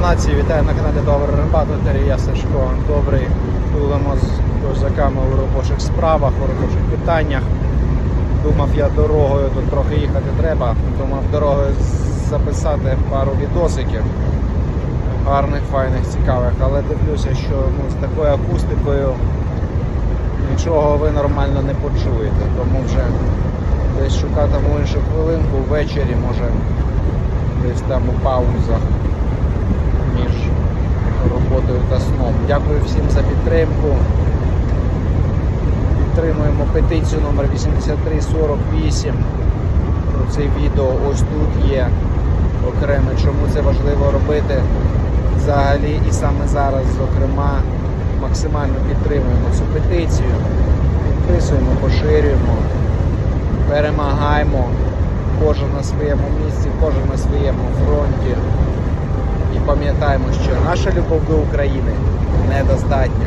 нації, вітаю на каналі Добрий Рембатор, я Сашко Добрий. Тулимо з козаками у робочих справах, у робочих питаннях. Думав я дорогою, тут трохи їхати треба. Думав дорогою записати пару відосиків. Гарних, файних, цікавих, але дивлюся, що ну, з такою акустикою нічого ви нормально не почуєте, тому вже десь шукатиму іншу хвилинку ввечері, може десь там у паузах Дякую всім за підтримку. Підтримуємо петицію номер 8348. Про це відео ось тут є окреме, чому це важливо робити взагалі і саме зараз, зокрема, максимально підтримуємо цю петицію, підписуємо, поширюємо, перемагаємо. Кожен на своєму місці, кожен на своєму фронті. Пам'ятаємо, що наша любов до України недостатня.